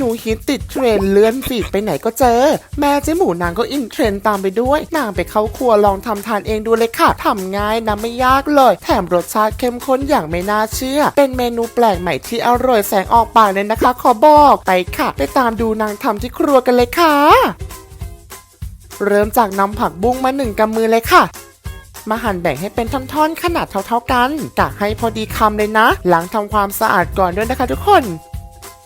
นูฮิตติดเทรนเลื่อนฟีดไปไหนก็เจอ แม่เจ๊หมูนางก็อินเทรนตามไปด้วย นางไปเข้าครัวลองทำทานเองดูเลยค่ะทำง่ายนะไม่ยากเลย แถมรสชาติเข้มข้นอย่างไม่น่าเชื่อ เป็นเมนูแปลกใหม่ที่อร่อยแสงออกปากเลยนะคะ ขอบอกไปค่ะ ไปตามดูนางทำที่ครัวกันเลยค่ะ เริ่มจากนำผักบุ้งมาหนึ่งกำมือเลยค่ะมาหั่นแบ่งให้เป็นท่อนๆ ขนาดเท่าๆกันกะให้พอดีคำเลยนะล้างทำความสะอาดก่อนด้วยนะคะทุกคน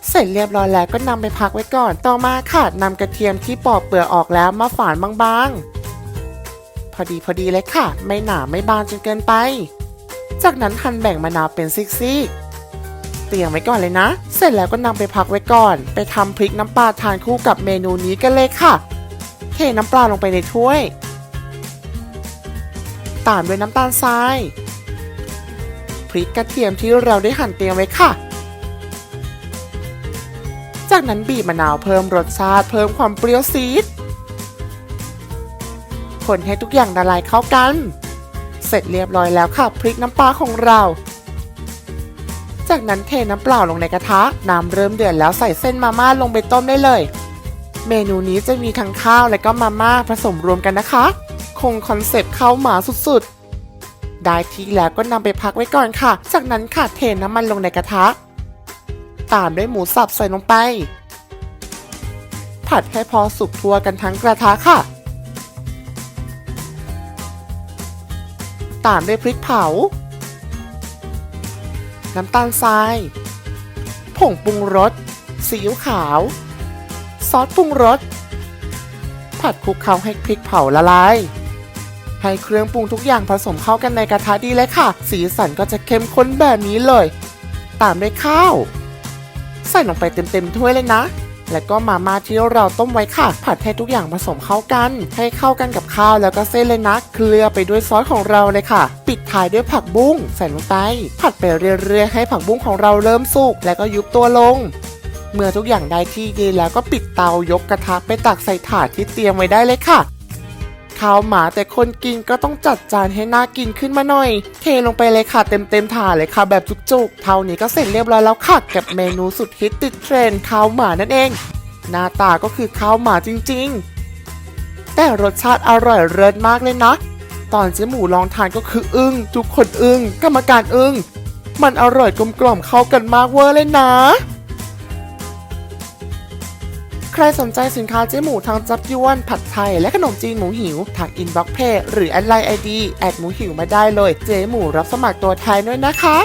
เสร็จเรียบร้อยแล้วก็นำไปพักไว้ก่อน ต่อมาค่ะนำกระเทียมที่ปอกเปลือกออกแล้วมาฝานบางๆ พอดีพอดีเลยค่ะ ไม่หนาไม่บางจนเกินไป จากนั้นหั่นแบ่งมะนาวเป็นซิกๆ เตรียมไว้ก่อนเลยนะ เสร็จแล้วก็นำไปพักไว้ก่อน ไปทำพริกน้ำปลาทานคู่กับเมนูนี้กันเลยค่ะ เทน้ำปลาลงไปในถ้วย ตามด้วยน้ำตาลทราย พริกกระเทียมที่เราได้หั่นเตรียมไว้ค่ะ จากนั้นบีบมะนาวเพิ่มรสชาติเพิ่มความเปรี้ยวซีด คนให้ทุกอย่างละลายเข้ากัน เสร็จเรียบร้อยแล้วค่ะพริกน้ำปลาของเรา จากนั้นเทน้ำเปล่าลงในกระทะ น้ำเริ่มเดือดแล้วใส่เส้นมาม่าลงไปต้มได้เลย เมนูนี้จะมีทั้งข้าวและก็มาม่าผสมรวมกันนะคะ คงคอนเซปต์ข้าวหมาสุดๆ ได้ที่แล้วก็นำไปพักไว้ก่อนค่ะ จากนั้นค่ะเทน้ำมันลงในกระทะ ตามด้วยหมูสับใส่ลงไป ผัดให้พอสุกทั่วกันทั้งกระทะค่ะ ตามด้วยพริกเผา น้ำตาลทราย ผงปรุงรส ซีอิ๊วขาว ซอสปรุงรส ผัดคลุกเคล้าให้พริกเผาละลายให้เครื่องปรุงทุกอย่างผสมเข้ากันในกระทะดีเลยค่ะ สีสันก็จะเข้มข้นแบบนี้เลย ตามด้วยข้าว ใส่ลงไปเต็มๆถ้วยเลยนะ แล้วก็มาม่าที่เราต้มไว้ค่ะ ผัดให้ทุกอย่างผสมเข้ากัน ให้เข้ากันกับข้าวแล้วก็เส้นเลยนะ เคลือไปด้วยซอสของเราเลยค่ะ ปิดท้ายด้วยผักบุ้งใส่ลงไป ผัดไปเรื่อยๆให้ผักบุ้งของเราเริ่มสุกแล้วก็ยุบตัวลงเมื่อทุกอย่างได้ที่ดีแล้วก็ปิดเตายกกระทะไปตักใส่ถาดที่เตรียมไว้ได้เลยค่ะ ข้าวหมาแต่คนกินก็ต้องจัดจานให้น่ากินขึ้นมาหน่อย เทลงไปเลยค่ะเต็มเต็มๆถาดเลยค่ะแบบจุกๆ เท่านี้ก็เสร็จเรียบร้อยแล้วค่ะกับเมนูสุดฮิตติดเทรนข้าวหมานั่นเอง หน้าตาก็คือข้าวหมาจริงๆ แต่รสชาติอร่อยเลิศมากเลยนะ ตอนเจ๊หมูลองทานก็คืออึ้งทุกคนอึ้งกรรมการอึ้งมันอร่อยกลมกล่อมเข้ากันมากเวอร์เลยนะ ครสนใจสินค้าเจ๊หมูทางจับยวน ผัดไทย และขนมจีนหมูหิว ทางอินบ็อกเพจหรือแอดไลน์ไอดีแอดหมูหิวมาได้เลย เจ๊หมูรับสมัครตัวแทนด้วยนะคะ